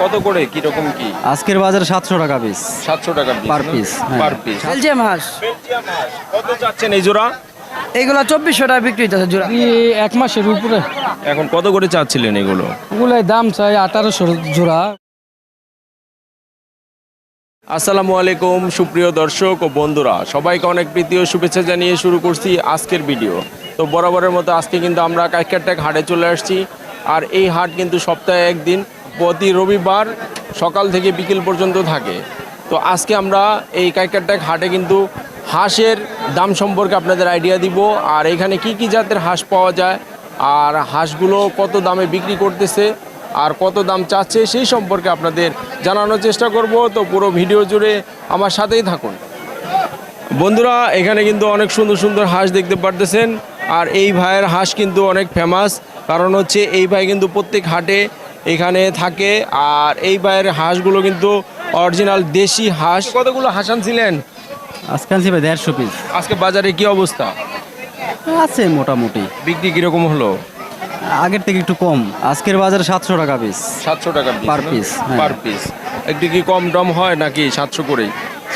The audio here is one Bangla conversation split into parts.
কত করে? কীরকম কি? আজকের বাজারে সাতশো টাকা পিস সাতশো টাকা piece, হ্যাঁ। পার পিস বেলজিয়াম হাঁস। কত চাচ্ছেন এই জোড়া? এগুলো চব্বিশশো টাকা বিক্রি হইতেছে জোড়া। এক মাসের উপরে। এখন কত করে চাচ্ছিলেন এগুলো? ওগুলাই দাম চাই আঠারোশো জোড়া। আসসালামু আলাইকুম সুপ্রিয় দর্শক ও বন্ধুরা। সবাইকে অনেক প্রীতি ও শুভেচ্ছা জানিয়ে শুরু করছি আজকের ভিডিও। তো বরাবরের মতো আজকে কিন্তু আমরা কাইকারটেক হাটে চলে আসছি। আর এই হাট কিন্তু সপ্তাহে একদিন প্রতি রবিবার সকাল থেকে বিকেল পর্যন্ত থাকে। তো আজকে আমরা এই কাইকারটেক হাটে কিন্তু হাঁসের দাম সম্পর্কে আপনাদের আইডিয়া দিব। আর এখানে কি কি জাতের হাঁস পাওয়া যায়? আর হাঁসগুলো কত দামে বিক্রি করতেছে? আর কত দাম চাচ্ছে? সেই সম্পর্কে আপনাদের জানানোর চেষ্টা করব। তো পুরো ভিডিও জুড়ে আমার সাথেই থাকুন। বন্ধুরা, এখানে কিন্তু অনেক সুন্দর সুন্দর হাঁস দেখতে পারতেছেন। আর এই ভাইয়ের হাঁস কিন্তু অনেক ফেমাস কারণ হচ্ছে এই ভাই কিন্তু প্রত্যেক হাটে এখানে থাকে। আর এই ভাইয়ের হাঁসগুলো কিন্তু অরিজিনাল দেশি হাঁস। কতগুলো হাঁস আনছিলেন? আজকে আনছি ভাই দেড়শো পিস আজকে বাজারে কি অবস্থা? আছে মোটামুটি। বিক্রি কীরকম হলো? আগের থেকে একটু কম। আজকের বাজারে সাতশো টাকা পিস সাতশো টাকা piece, হ্যাঁ। পার পিস একটু কি কম টম হয় নাকি সাতশো করেই?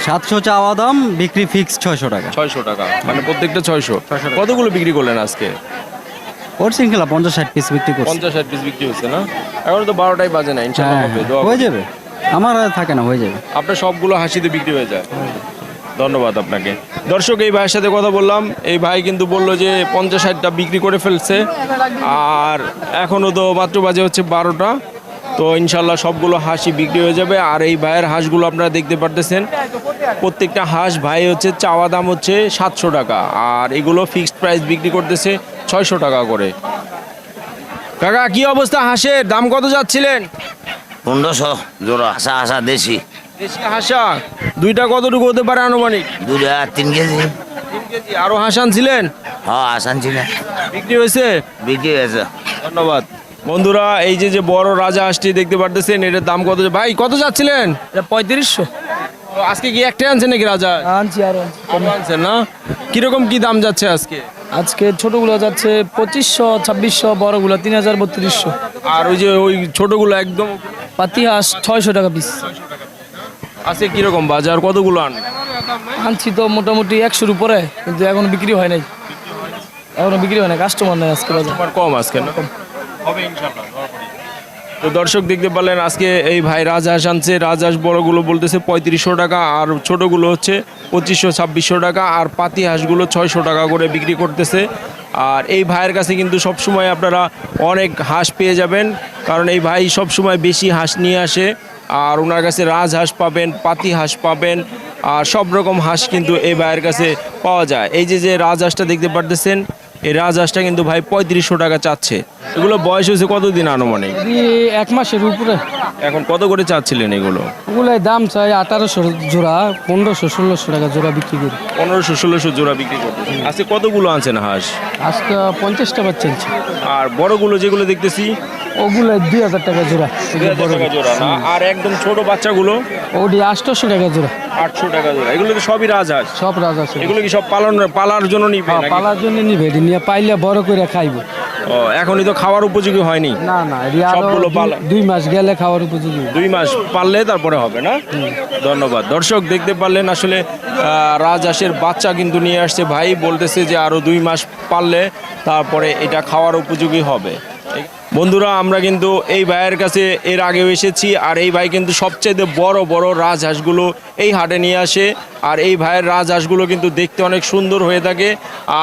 সাতশো চাওয়া দাম বিক্রি ফিক্স ছয়শো টাকা। ছয়শো টাকা। মানে প্রত্যেকটা ছয়শো। কতগুলো বিক্রি করলেন আজকে? ওর শৃঙ্খলা পঞ্চাশ ষাট পিস বিক্রি করছি। পঞ্চাশ ষাট পিস বিক্রি হচ্ছে না? এখন তো বারোটাই বাজে না ইনশাল্লাহ হ্যাঁ হবে হ্যাঁ, দোয়া হয়ে যাবে। আমার আর থাকে না হয়ে যাবে। আপনার সবগুলো হাসিতে বিক্রি হয়ে যায়। ধন্যবাদ আপনাকে। দর্শক এই ভাইয়ের সাথে কথা বললাম। এই ভাই কিন্তু বলল যে পঞ্চাশ ষাটটা বিক্রি করে ফেলছে। আর এখনও তো মাত্র বাজে হচ্ছে বারোটা। তো ইনশাল্লাহ সবগুলো হাঁসই বিক্রি হয়ে যাবে। আর এই ভাইয়ের হাঁসগুলো আপনারা দেখতে পারতেছেন। প্রত্যেকটা হাঁস ভাই হচ্ছে চাওয়া দাম হচ্ছে সাতশো টাকা। আর এগুলো ফিক্সড প্রাইস বিক্রি করতেছে ছয়শো টাকা করে। কাকা কি অবস্থা হাঁসের? দাম কত যাচ্ছিলেন? পনেরোশো জোড়া আসা আসা দেশি। দেশি হাঁসা। দুইটা কতটুকু হতে পারে আনুমানিক? দুটা তিন কেজি। তিন কেজি। আরও হাঁস আনছিলেন? হ্যাঁ আসানছি না। বিক্রি হয়েছে? বিক্রি হয়েছে। ধন্যবাদ। বন্ধুরা এই যে যে বড় রাজা হাঁসটি দেখতে পারতেছেন এটার দাম কত ভাই কত যাচ্ছিলেন? পঁয়ত্রিশশো। আজকে কি একটাই আনছেন নাকি রাজা? আনছি আরও আরও আনছেন না? কীরকম কি দাম যাচ্ছে আজকে? আজকে ছোটগুলো যাচ্ছে পঁচিশশো ছাব্বিশশো বড়গুলো তিন হাজার বত্রিশশো। আর ওই যে ওই ছোটগুলো একদম পাতি হাঁস ছয়শো টাকা পিস আজকে কীরকম বাজার? কতগুলো আন? আনছি তো মোটামুটি একশোর উপরে কিন্তু এখন বিক্রি হয় নাই। এখনও বিক্রি হয় না কাস্টমার নাই আজকে বাজার। কম আজকে না? হবে ইনশাআল্লাহ। তো দর্শক দেখতে পারলেন, আজকে এই ভাই রাজহাঁস আনছে। রাজহাঁস বড়গুলো বলতেছে পঁয়ত্রিশশো টাকা, আর ছোটগুলো হচ্ছে পঁচিশশো, ছাব্বিশশো টাকা, আর পাতি হাঁসগুলো ছয়শো টাকা করে বিক্রি করতেছে। আর এই ভাইয়ের কাছে কিন্তু সবসময় আপনারা অনেক হাঁস পেয়ে যাবেন, কারণ এই ভাই সবসময় বেশি হাঁস নিয়ে আসে, আর ওনার কাছে রাজহাঁস পাবেন, পাতি হাঁস পাবেন, আর সব রকম হাঁস কিন্তু এই ভাইয়ের কাছে পাওয়া যায়। এই যে যে রাজহাঁসটা দেখতে পারতেছেন এই রাজহাঁসটা কিন্তু ভাই পঁয়ত্রিশশো টাকা চাচ্ছে। এগুলো বয়স হয়েছে কতদিন আনুমানিক? এক মাসের উপরে। এখন কত করে চাচ্ছিলেন এগুলো? ওগুলোর দাম চাই আঠারোশো জোড়া পনেরোশো ষোলোশো টাকা জোড়া বিক্রি করি। পনেরোশো ষোলোশো জোড়া বিক্রি করতে। আজকে কতগুলো আনছেন হাঁস? আজকে পঞ্চাশটা বাচ্চা চলছে আর বড়গুলো যেগুলো দেখতেছি ওগুলাই দুই হাজার টাকা জোড়া। টাকা জোড়া না? আর একদম ছোট বাচ্চাগুলো? ওটি আটশোশো টাকা জোড়া। আটশো টাকা জোড়া। এগুলো তো সবই রাজহাঁস। সব রাজা আছে এগুলো কি সব পালন পালার জন্য নিবে হ্যাঁ, পালার জন্য নিবে এটি নিয়ে পাইলে বড় করে খাইবো। ও, এখনই তো খাওয়ার উপযোগী হয়নি? না না সবগুলো দুই- পালা। দুই মাস গেলে খাওয়ার উপযোগী। দুই মাস পারলে তারপরে হবে না? ধন্যবাদ। দর্শক দেখতে পারলেন আসলে রাজহাঁসের বাচ্চা কিন্তু নিয়ে আসছে। ভাই বলতেছে যে আরও দুই মাস পারলে তারপরে এটা খাওয়ার উপযোগী হবে। বন্ধুরা আমরা কিন্তু এই ভাইয়ের কাছে এর আগেও এসেছি আর এই ভাই কিন্তু সবচেয়ে বড় বড় রাজহাঁসগুলো এই হাটে নিয়ে আসে। আর এই ভাইয়ের রাজহাঁসগুলো কিন্তু দেখতে অনেক সুন্দর হয়ে থাকে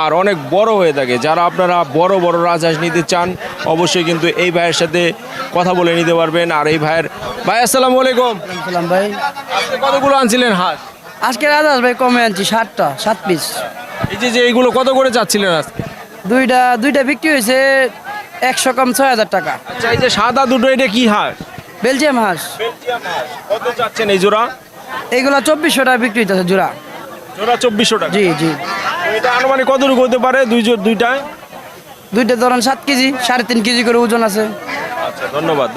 আর অনেক বড় হয়ে থাকে। যারা আপনারা বড় বড় রাজহাঁস নিতে চান অবশ্যই কিন্তু এই ভাইয়ের সাথে কথা বলে নিতে পারবেন। আর এই ভাইয়ের ভাই আসসালামু আলাইকুম। ভাই। আপনি কতগুলো আনছিলেন হাঁস? আজকে রাজাস ভাই কমে আনছি ষাটটা সাত পিস এই যে যে এইগুলো কত করে চাচ্ছিলেন আজকে? দুইটা দুইটা বিক্রি হয়েছে একশো কম ছয় হাজার টাকা। আচ্ছা এই যে সাদা দুটো এটা কি হাঁস বেলজিয়াম হাঁস কত চাচ্ছেন এই জোড়া? এইগুলো চব্বিশশো টাকা বিক্রি হইতেছে জোড়া। জোড়া চব্বিশশো টাকা। জি জি। এটা আনুমানিক কতটুকু হতে পারে? দুই জো- দুইটায় দুইটা ধরেন সাত কেজি সাড়ে তিন কেজি করে ওজন আছে। আচ্ছা ধন্যবাদ।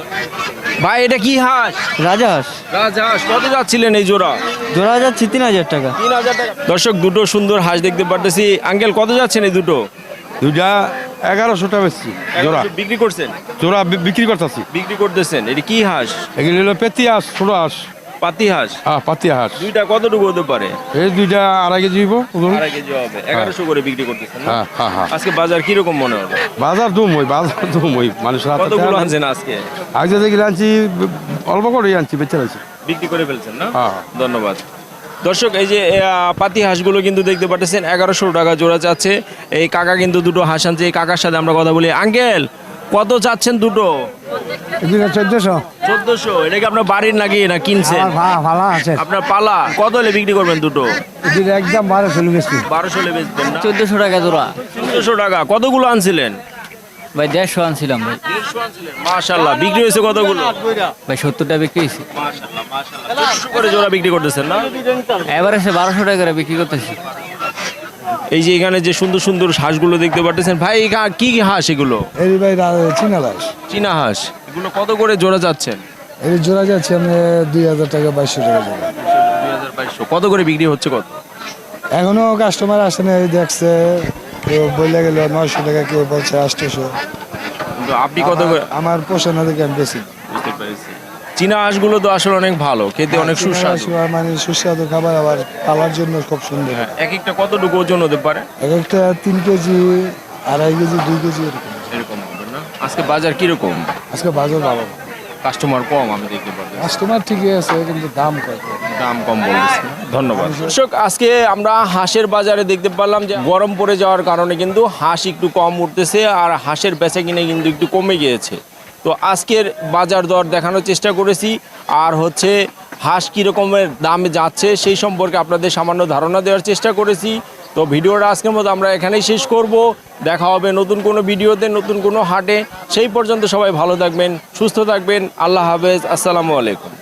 ভাই এটা কি হাঁস। রাজহাঁস রাজহাঁস কত যাচ্ছিলেন এই জোড়া? জোড়া যাচ্ছে তিন হাজার টাকা। তিন হাজার টাকা। দর্শক দুটো সুন্দর হাঁস দেখতে পারতেছি। আঙ্কেল কত যাচ্ছেন এই দুটো? দুটা এগারোশোটা বেশি জোড়া। বিক্রি করছেন? জোড়া বিক্রি করতেছি। বিক্রি করতেছেন। এটা কি হাঁস? এগুলি হলো পেতি হাঁস ছোট হাঁস। পাতি হাঁস? হ্যাঁ পাতি হাঁস। দুইটা কতটুকু হতে পারে? এই দুইটা আড়াই কেজি হইব আড়াই কেজি হবে। এগারোশো করে বিক্রি করতেছেন হ্যাঁ হ্যাঁ হ্যাঁ। আজকে বাজার কীরকম মনে হলো বাজার দুম ওই বাজার দুম ওই মানুষের হাতে কতগুলো আনছেন আজকে? আগে থেকে আনছি অল্প করে আনছি বেঁচে আনছি বিক্রি করে ফেলছেন না? হ্যাঁ। ধন্যবাদ। দর্শক এই যে পাতি হাঁসগুলো কিন্তু দেখতে পাচ্ছেন এগারোশো টাকা জোড়া চাচ্ছে এই কাকা কিন্তু দুটো হাঁস আনছে এই কাকার সাথে আমরা কথা বলি। আঙ্কেল কত চাচ্ছেন দুটো? চোদ্দশো। চোদ্দশো এটা কি আপনার বাড়ির নাকি না আছে। আপনার পালা কত হলে বিক্রি করবেন দুটো? একদম বারোশো বারোশো হলে বেচবেন চোদ্দশো টাকা জোড়া। চোদ্দশো টাকা কতগুলো আনছিলেন? ভাই দেড়শো আনছিলাম ভাই। মাশাল্লাহ বিক্রি হয়েছে কতগুলো? ভাই সত্তরটা বিক্রি হয়েছে। করে জোড়া বিক্রি করতেছেন না? এবার এসে বারোশো টাকা করে বিক্রি করতেছি। এই যে এখানে যে সুন্দর সুন্দর হাঁসগুলো দেখতে পাচ্ছেন ভাই হা- কি কি হাঁস এগুলো? এই ভাই চীনা লাশ চীনা হাঁস। এগুলো কত করে জোড়া যাচ্ছেন? এই জোড়া যাচ্ছে আমি দুই হাজার টাকা বাইশশো টাকা জোড়া। কত করে বিক্রি হচ্ছে কত? এখনও কাস্টমার আসে না এই দেখছে কেউ বলে গেল নয়শো টাকা কেউ বলছে আটশোশো কিন্তু আপনি কত করে আমার পোষানো দেখে আমি বেশি। বুঝতে পেরেছি। চীনা হাঁসগুলো তো আসলে অনেক ভালো খেতে অনেক সুস্বাদু। মানে সুস্বাদু খাবার আবার পালার জন্য খুব সুন্দর। এক একটা কতটুকু ওজন হতে পারে? এক একটা তিন কেজি আড়াই কেজি দুই কেজি এরকম। এরকম হবে না? আজকে বাজার কীরকম? আজকে বাজার ভালো। কাস্টমার কম আমি দেখতে পাচ্ছি কাস্টমার ঠিকই আছে কিন্তু দাম কত দাম কম বলতেছে। ধন্যবাদ। দর্শক আজকে আমরা হাঁসের বাজারে দেখতে পারলাম যে গরম পড়ে যাওয়ার কারণে কিন্তু হাঁস একটু কম উঠতেছে আর হাঁসের বেচা কিনে কিন্তু একটু কমে গিয়েছে। তো আজকের বাজার দর দেখানোর চেষ্টা করেছি আর হচ্ছে হাঁস কীরকমের দামে যাচ্ছে সেই সম্পর্কে আপনাদের সামান্য ধারণা দেওয়ার চেষ্টা করেছি। তো ভিডিওটা আজকের মতো আমরা এখানেই শেষ করব। দেখা হবে নতুন কোনো ভিডিওতে, নতুন কোনো হাটে। সেই পর্যন্ত সবাই ভালো থাকবেন, সুস্থ থাকবেন। আল্লাহ হাফেজ। আসসালামু আলাইকুম।